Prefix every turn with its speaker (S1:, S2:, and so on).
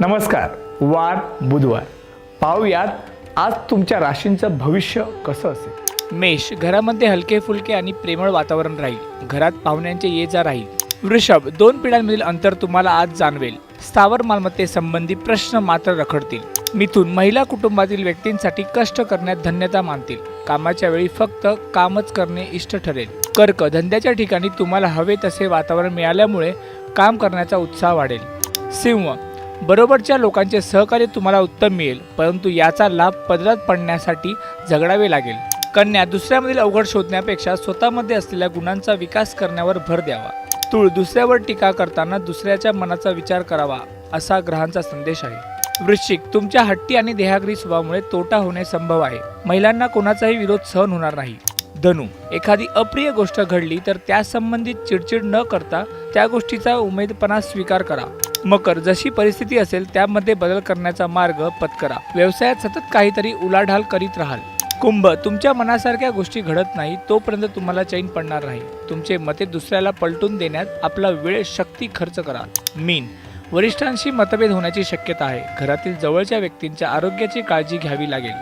S1: नमस्कार वार बुधवार. पाहूयात आज तुमच्या राशींचं भविष्य कसं असेल?
S2: मेष घरामध्ये हलके फुलके आणि प्रेमळ वातावरण राहील. घरात पाहुण्यांचे ये जा राहील. वृषभ दोन पिढ्यांमधील अंतर तुम्हाला आज जाणवेल. स्थावर मालमत्तेसंबंधी प्रश्न मात्र रखडतील. मिथून महिला कुटुंबातील व्यक्तींसाठी कष्ट करण्यात धन्यता मानतील. कामाच्या वेळी फक्त कामच करणे इष्ट ठरेल. कर्क धंद्याच्या ठिकाणी तुम्हाला हवे तसे वातावरण मिळाल्यामुळे काम करण्याचा उत्साह वाढेल. सिंह बरोबरच्या लोकांचे सहकार्य तुम्हाला उत्तम मिळेल परंतु याचा लाभ पदरात पडण्यासाठी झगडावे लागेल. कन्या दुसऱ्यामधील अवघड शोधण्यापेक्षा स्वतःमध्ये असलेल्या गुणांचा विकास करण्यावर भर द्यावा. तूळ दुसऱ्यावर टीका करताना दुसऱ्याच्या मनाचा विचार करावा असा ग्रहांचा संदेश आहे. वृश्चिक तुमच्या हट्टी आणि देहाग्री स्वभावामुळे तोटा होणे संभव आहे. महिलांना कोणाचाही विरोध सहन होणार नाही. धनु एखादी अप्रिय गोष्ट घडली तर त्यासंबंधित चिडचिड न करता त्या गोष्टीचा उमेदपणा स्वीकार करा. मकर जशी परिस्थिती असेल त्यामध्ये बदल करण्याचा मार्ग पत्करा. व्यवसायात सतत काहीतरी उलाढाल करीत राहाल. कुंभ तुमच्या मनासारख्या गोष्टी घडत नाही तोपर्यंत तुम्हाला चैन पडणार नाही. तुमचे मते दुसऱ्याला पलटून देण्यात आपला वेळ शक्ती खर्च करा. मीन वरिष्ठांशी मतभेद होण्याची शक्यता आहे. घरातील जवळच्या व्यक्तींच्या आरोग्याची काळजी घ्यावी लागेल.